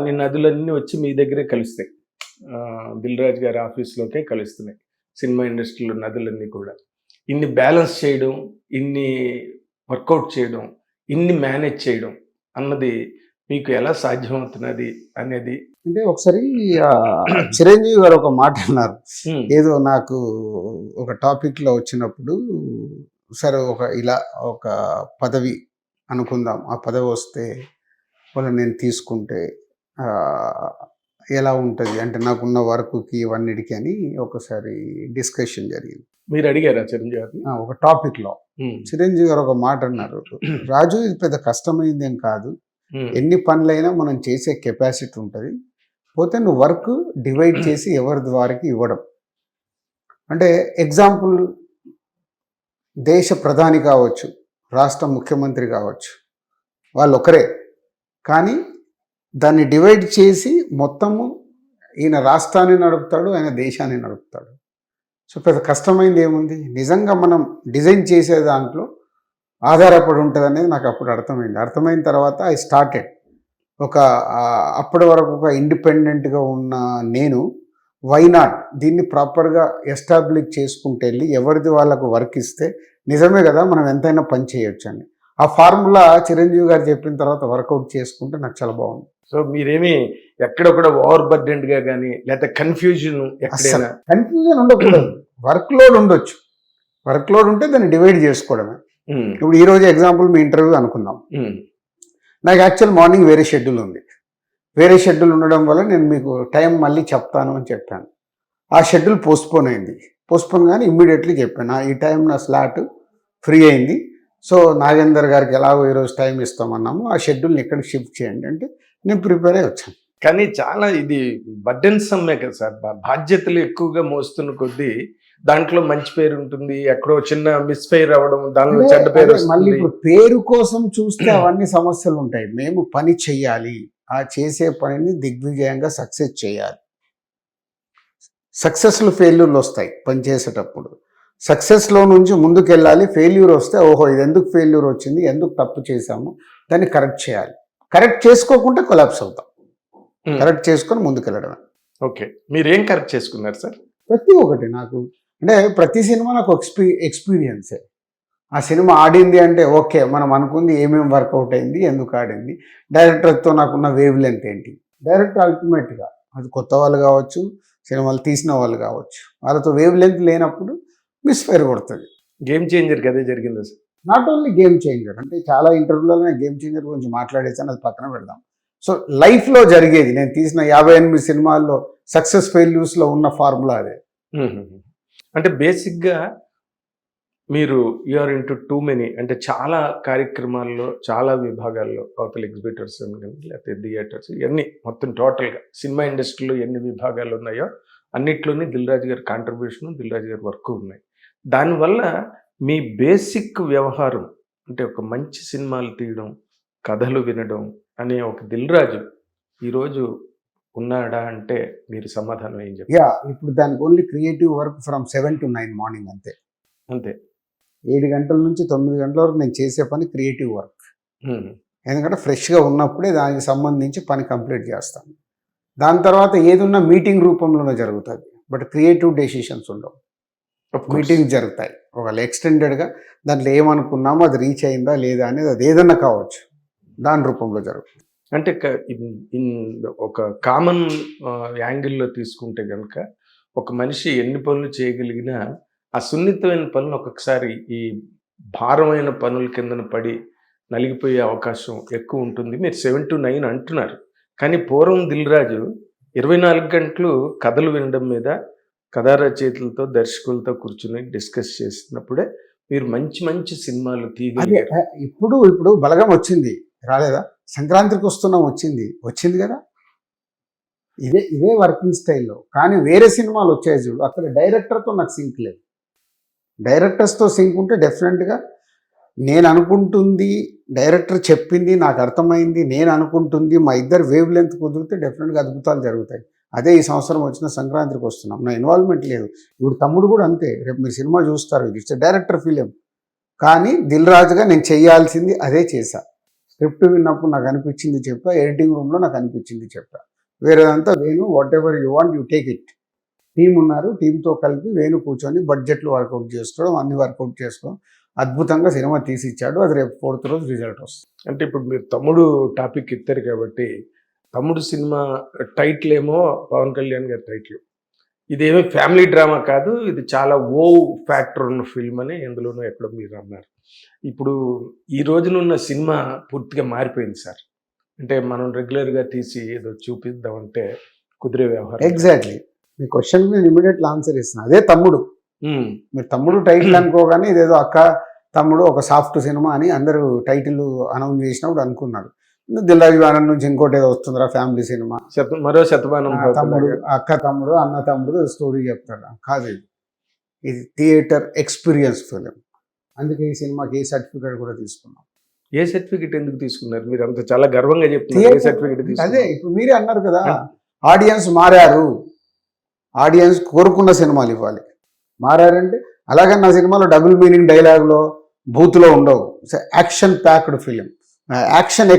అన్ని నదులన్నీ వచ్చి మీ దగ్గరే కలుస్తాయి. ఆ, దిల్ రాజు గారి ఆఫీస్లోకే కలుస్తున్నాయి. సినిమా ఇండస్ట్రీలో నదులన్నీ కూడా. ఇన్ని బ్యాలెన్స్ చేయడం ఇన్ని వర్కౌట్ చేయడం ఇన్ని మేనేజ్ చేయడం అన్నది మీకు ఎలా సాధ్యమవుతున్నది అనేది అంటే ఒకసారి చిరంజీవి గారు ఒక మాట అన్నారు. ఏదో నాకు ఒక టాపిక్లో వచ్చినప్పుడు సరే ఒక ఇలా ఒక పదవి అనుకుందాం. ఆ పదవి వస్తే వాళ్ళు నేను తీసుకుంటే ఎలా ఉంటుంది? అంటే నాకున్న వర్క్కి ఇవన్నిటికి అని ఒకసారి డిస్కషన్ జరిగింది. మీరు అడిగారా చిరంజీవి గారిని? ఆ, ఒక టాపిక్లో. ఉమ్, చిరంజీవి గారు ఒక మాట అన్నారు. రాజు ఇది పెద్ద కష్టమైంది ఏం కాదు ఎన్ని పనులైనా మనం చేసే కెపాసిటీ ఉంటుంది. పోతే నువ్వు వర్క్ డివైడ్ చేసి ఎవరి ద్వారాకి ఇవ్వడం. అంటే ఎగ్జాంపుల్ దేశ ప్రధాని కావచ్చు రాష్ట్ర ముఖ్యమంత్రి కావచ్చు వాళ్ళు ఒకరే కానీ దాన్ని డివైడ్ చేసి మొత్తము ఈయన రాష్ట్రాన్ని నడుపుతాడు ఆయన దేశాన్ని నడుపుతాడు. సో పెద్ద కష్టమైంది ఏముంది? నిజంగా మనం డిజైన్ చేసే దాంట్లో ఆధారపడి ఉంటుంది అనేది నాకు అప్పుడు అర్థమైంది. అర్థమైన తర్వాత ఐ స్టార్టెడ్. ఒక అప్పటి వరకు ఒక ఇండిపెండెంట్గా ఉన్న నేను వై నాట్ దీన్ని ప్రాపర్గా ఎస్టాబ్లిష్ చేసుకుంటూ వెళ్ళి ఎవరిది వాళ్ళకు వర్క్ ఇస్తే నిజమే కదా మనం ఎంతైనా పని చేయొచ్చు అని ఆ ఫార్ములా చిరంజీవి గారు చెప్పిన తర్వాత వర్కౌట్ చేసుకుంటే నాకు చాలా బాగుంది. సో మీరేమి ఎక్కడ కూడా ఓవర్ బర్డెండ్గా కానీ లేకపోతే కన్ఫ్యూజన్ ఎక్కడైనా కన్ఫ్యూజన్ ఉండకూడదు. వర్క్ లోడ్ ఉండొచ్చు. వర్క్ లోడ్ ఉంటే దాన్ని డివైడ్ చేసుకోవడమే. ఇప్పుడు ఈ రోజు ఎగ్జాంపుల్ మీ ఇంటర్వ్యూ అనుకుందాం. నాకు యాక్చువల్ మార్నింగ్ వేరే షెడ్యూల్ ఉంది. వేరే షెడ్యూల్ ఉండడం వల్ల నేను మీకు టైం మళ్ళీ చెప్తాను అని చెప్పాను. ఆ షెడ్యూల్ పోస్ట్పోన్ అయింది. పోస్ట్పోన్ కానీ ఇమ్మీడియట్లీ చెప్పాను. "ఆ, ఈ టైం నా స్లాట్ ఫ్రీ అయింది. సో నాగేందర్ గారికి ఎలాగో ఈరోజు టైం ఇస్తామన్నాము. ఆ షెడ్యూల్ని ఎక్కడికి షిఫ్ట్ చేయండి అంటే నేను ప్రిపేర్ అయ్యి వచ్చాను. కానీ చాలా ఇది బర్డెన్ సమ్మే కదా సార్. బా- బాధ్యతలు ఎక్కువగా మోస్తున్న కొద్దీ దాంట్లో మంచి పేరు ఉంటుంది ఎక్కడో చిన్న మిస్ఫైర్ అవ్వడం దానిలో చెడ్డ పేరు మళ్ళీ ఇప్పుడు పేరు కోసం చూస్తే అవన్నీ సమస్యలు ఉంటాయి. మేము పని చెయ్యాలి. ఆ చేసే పనిని దిగ్విజయంగా సక్సెస్ చేయాలి. సక్సెస్లు ఫెయిల్యూర్లు వస్తాయి పని చేసేటప్పుడు. సక్సెస్లో నుంచి ముందుకు వెళ్ళాలి ఫెయిల్యూర్ వస్తే ఓహో ఇది ఎందుకు ఫెయిల్యూర్ వచ్చింది? ఎందుకు తప్పు చేశాము? దాన్ని కరెక్ట్ చేయాలి. కరెక్ట్ చేసుకోకుంటే కొలాప్స్ అవుతాం. కరెక్ట్ చేసుకొని ముందుకు వెళ్ళడమే ఓకే మీరేం కరెక్ట్ చేసుకున్నారు సార్ ప్రతి ఒక్కటి నాకు. అంటే ప్రతి సినిమా నాకు ఎక్స్పీ ఎక్స్పీరియన్సే ఆ సినిమా ఆడింది అంటే ఓకే మనం అనుకుంది ఏమేమి వర్కౌట్ అయింది ఎందుకు ఆడింది? డైరెక్టర్తో నాకున్న వేవ్ లెంత్ ఏంటి డైరెక్టర్ అల్టిమేట్గా అది కొత్త వాళ్ళు కావచ్చు సినిమాలు తీసిన వాళ్ళు కావచ్చు. వాళ్ళతో వేవ్ లెంత్ లేనప్పుడు మిస్ఫైర్ కొడుతుంది. గేమ్ చేంజర్ కదే జరిగింది sir? Not only game changer అంటే చాలా ఇంటర్వ్యూలలో నేను గేమ్ చేంజర్ గురించి మాట్లాడేసాను అది పక్కన పెడదాం. సో లైఫ్లో జరిగేది నేను తీసిన యాభై ఎనిమిది సినిమాల్లో సక్సెస్ ఫెయిల్యూస్లో ఉన్న ఫార్ములా అదే. అంటే బేసిక్గా మీరు యూఆర్ ఇంటూ టూ మెనీ అంటే చాలా కార్యక్రమాల్లో చాలా విభాగాల్లో అవతల ఎగ్జిబిటర్స్ కానీ లేకపోతే థియేటర్స్ ఇవన్నీ మొత్తం టోటల్గా సినిమా ఇండస్ట్రీలో ఎన్ని విభాగాలు ఉన్నాయో అన్నిట్లోని దిల్ రాజు గారి కాంట్రిబ్యూషన్ దిల్ రాజు గారి వర్క్ ఉన్నాయి. దానివల్ల మీ బేసిక్ వ్యవహారం అంటే ఒక మంచి సినిమాలు తీయడం కథలు వినడం అనే ఒక దిల్ రాజు ఈరోజు ఉన్నాడా అంటే మీరు సమాధానం ఏం చెప్తారు? యా ఇప్పుడు దానికి only creative work from seven to nine morning అంతే. అంతే. ఏడు గంటల నుంచి తొమ్మిది గంటల వరకు నేను చేసే పని క్రియేటివ్ వర్క్. ఎందుకంటే ఫ్రెష్గా ఉన్నప్పుడే దానికి సంబంధించి పని కంప్లీట్ చేస్తాను. దాని తర్వాత ఏదున్నా మీటింగ్ రూపంలోనే జరుగుతుంది. బట్ క్రియేటివ్ డెసిషన్స్ ఉండవు. మీటింగ్ జరుగుతాయి. ఒకవేళ ఎక్స్టెండెడ్గా దాంట్లో ఏమనుకున్నామో అది రీచ్ అయిందా లేదా అనేది అది ఏదన్నా కావచ్చు. దాని రూపంలో జరుగుతుంది. అంటే ఒక కామన్ యాంగిల్లో తీసుకుంటే కనుక ఒక మనిషి ఎన్ని పనులు చేయగలిగినా ఆ సున్నితమైన పనులు ఒక్కొక్కసారి ఈ భారమైన పనుల కిందన పడి నలిగిపోయే అవకాశం ఎక్కువ ఉంటుంది. మీరు సెవెన్ టు నైన్ అంటున్నారు. కానీ పూర్వం దిల్రాజు ఇరవై నాలుగు గంటలు కథలు వినడం మీద కథా రచయితలతో దర్శకులతో కూర్చుని డిస్కస్ చేసినప్పుడే మీరు మంచి మంచి సినిమాలు తీయ ఇప్పుడు ఇప్పుడు బలగం వచ్చింది. రాలేదా? సంక్రాంతికి వస్తున్నాం వచ్చింది. వచ్చింది కదా? ఇదే ఇదే వర్కింగ్ స్టైల్లో. కానీ వేరే సినిమాలు వచ్చాయి చూడు. అక్కడ డైరెక్టర్తో నాకు సింక్ లేదు. డైరెక్టర్స్తో సింక్ ఉంటే డెఫినెట్గా నేను అనుకుంటుంది డైరెక్టర్ చెప్పింది నాకు అర్థమైంది నేను అనుకుంటుంది మా ఇద్దరు వేవ్ లెంత్ కుదిరితే డెఫినెట్గా అద్భుతాలు జరుగుతాయి. అదే ఈ సంవత్సరం వచ్చిన సంక్రాంతికి వస్తున్నాం. నా ఇన్వాల్వ్మెంట్ లేదు. ఇప్పుడు తమ్ముడు కూడా అంతే. రేపు మీరు సినిమా చూస్తారు. ఇట్స్ డైరెక్టర్ ఫిలిం కానీ దిల్ రాజుగా నేను చేయాల్సింది అదే చేశా. స్క్రిప్ట్ విన్నప్పుడు నాకు అనిపించింది చెప్పా. ఎడిటింగ్ రూమ్లో నాకు అనిపించింది చెప్పా. వేరేదంతా Venu whatever you want you take it team ఉన్నారు. టీంతో కలిపి వేణు కూర్చొని బడ్జెట్లు వర్కౌట్ చేసుకోవడం అన్ని వర్కౌట్ చేసుకోవడం అద్భుతంగా సినిమా తీసి ఇచ్చాడు అది రేపు ఫోర్త్ రోజు రిజల్ట్ వస్తుంది. అంటే ఇప్పుడు మీరు తమ్ముడు టాపిక్ ఎత్తారు కాబట్టి తమ్ముడు సినిమా టైటిల్ ఏమో పవన్ కళ్యాణ్ గారి టైటిల్ ఇదేమీ ఫ్యామిలీ డ్రామా కాదు ఇది చాలా ఓ ఫ్యాక్టర్ ఉన్న ఫిల్మ్ అని ఎందులోనూ ఎక్కడో మీరు అన్నారు ఇప్పుడు ఈ రోజునున్న సినిమా పూర్తిగా మారిపోయింది సార్. అంటే మనం రెగ్యులర్గా తీసి ఏదో చూపిద్దామంటే కుదిరే వ్యవహారం ఎగ్జాక్ట్లీ మీ క్వశ్చన్ మీద ఇమీడియట్ ఆన్సర్ ఇస్తున్నా. అదే తమ్ముడు. ఉమ్, మీరు తమ్ముడు టైటిల్ అనుకోగానే ఇదేదో అక్క తమ్ముడు ఒక సాఫ్ట్ సినిమా అని అందరూ టైటిల్ అనౌన్స్ చేసినప్పుడు అనుకున్నారు. ఆనంద్ నుంచి ఇంకోటి ఏదో వస్తుందిరా ఫ్యామిలీ సినిమా. మరో శతమానం తమ్ముడు అక్క తమ్ముడు అన్న తమ్ముడు స్టోరీ చెప్తాడు. కాదు ఇది. ఇది థియేటర్ ఎక్స్పీరియన్స్ ఫిలిం. అందుకే ఈ సినిమాకి ఏ సర్టిఫికేట్ కూడా తీసుకున్నాం. ఏ సర్టిఫికెట్ ఎందుకు తీసుకున్నారు? మీరు అంత చాలా గర్వంగా చెప్తున్నారు. సర్టిఫికెట్ అదే ఇప్పుడు మీరే అన్నారు కదా ఆడియన్స్ మారారు. ఆడియన్స్ కోరుకున్న సినిమాలు ఇవ్వాలి. మారారంటే అలాగే నా సినిమాలో డబుల్ మీనింగ్ డైలాగ్లో బూత్లో ఉండవు. Action packed film action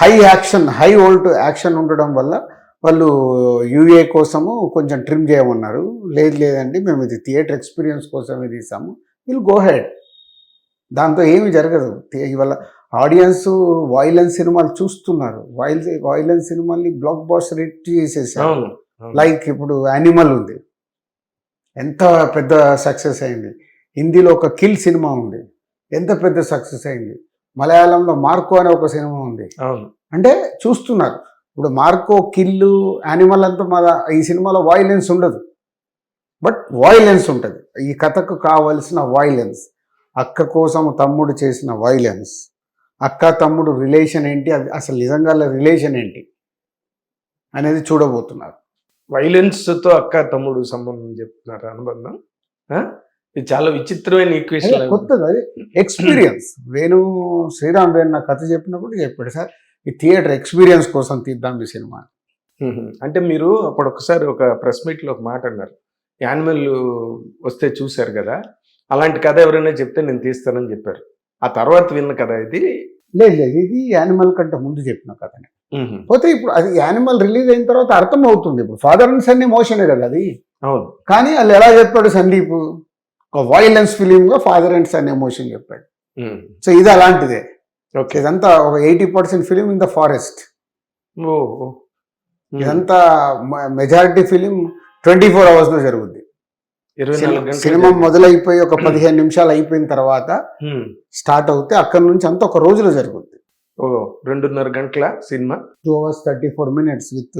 high action high volt action ఉండడం వల్ల వాళ్ళు యూఏ కోసము కొంచెం ట్రిమ్ చేయమన్నారు. లేదు లేదండి మేము ఇది థియేటర్ ఎక్స్పీరియన్స్ కోసమే తీసాము. Will go head. దాంతో ఏమి జరగదు. ఇవాళ ఆడియన్స్ వైలెన్స్ సినిమాలు చూస్తున్నారు. వైల్ వైలెన్స్ సినిమాల్ని బ్లాక్ బాస్టర్ హిట్ చేసేసారు. లైక్ ఇప్పుడు యానిమల్ ఉంది. ఎంత పెద్ద సక్సెస్ అయింది. హిందీలో ఒక కిల్ సినిమా ఉంది. ఎంత పెద్ద సక్సెస్ అయింది. మలయాళంలో మార్కో అనే ఒక సినిమా ఉంది. అవును. అంటే చూస్తున్నారు. ఇప్పుడు మార్కో కిల్లు యానిమల్ అంతా మన ఈ సినిమాలో వాయిలెన్స్ ఉండదు. బట్ వాయిలెన్స్ ఉంటుంది. ఈ కథకు కావలసిన వాయిలెన్స్ అక్క కోసం తమ్ముడు చేసిన వైలెన్స్ అక్క తమ్ముడు రిలేషన్ ఏంటి? అది అసలు నిజంగా రిలేషన్ ఏంటి? అనేది చూడబోతున్నారు. వైలెన్స్తో అక్క తమ్ముడు సంబంధం చెప్తున్నారు అనుబంధం? ఇది చాలా విచిత్రమైన ఈక్వేషన్ కొత్తది అది ఎక్స్పీరియన్స్ వేణు శ్రీరామ్ వేణు నా కథ చెప్పినప్పుడు చెప్పాడు సార్ ఈ థియేటర్ ఎక్స్పీరియన్స్ కోసం తీద్దాం ఈ సినిమా. అంటే మీరు అప్పుడు ఒకసారి ఒక ప్రెస్ మీట్లో ఒక మాట అన్నారు. యానిమల్ వస్తే చూశారు కదా అలాంటి కథ ఎవరైనా చెప్తే నేను తీస్తానని చెప్పారు. ఆ తర్వాత విన్న కథ ఇది? లేదు లేదు ఇది యానిమల్ కంటే ముందు చెప్పిన కథనే. ఉహు. పోతే ఇప్పుడు అది యానిమల్ రిలీజ్ అయిన తర్వాత అర్థం అవుతుంది ఇప్పుడు ఫాదర్ అండ్ సన్ ఎమోషనే కదా అది. అవును. కానీ వాళ్ళు ఎలా చెప్పాడు సందీప్? ఒక వైలెన్స్ ఫిలింగా ఫాదర్ అండ్ సన్ ఎమోషన్ చెప్పాడు. సో ఇది అలాంటిదే. ఓకే ఇదంతా ఒక eighty percent film in the forest. ఇదంతా మెజారిటీ ఫిలిం ట్వంటీ ఫోర్ అవర్స్లో జరుగుద్ది. ఇరవై నాలుగు గంటలు సినిమా మొదలైపోయి ఒక పదిహేను నిమిషాలు అయిపోయిన తర్వాత ఉహు. స్టార్ట్ అవుతే అక్కడి నుంచి అంతా ఒక రోజులో జరుగుద్ది. ఓ రెండున్నర గంటల cinema? Two hours thirty four minutes with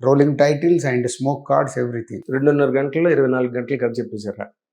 rolling titles and smoke cards everything రెండున్నర గంటల్లో ఇరవై నాలుగు గంటలు కథ చెప్పేశారా?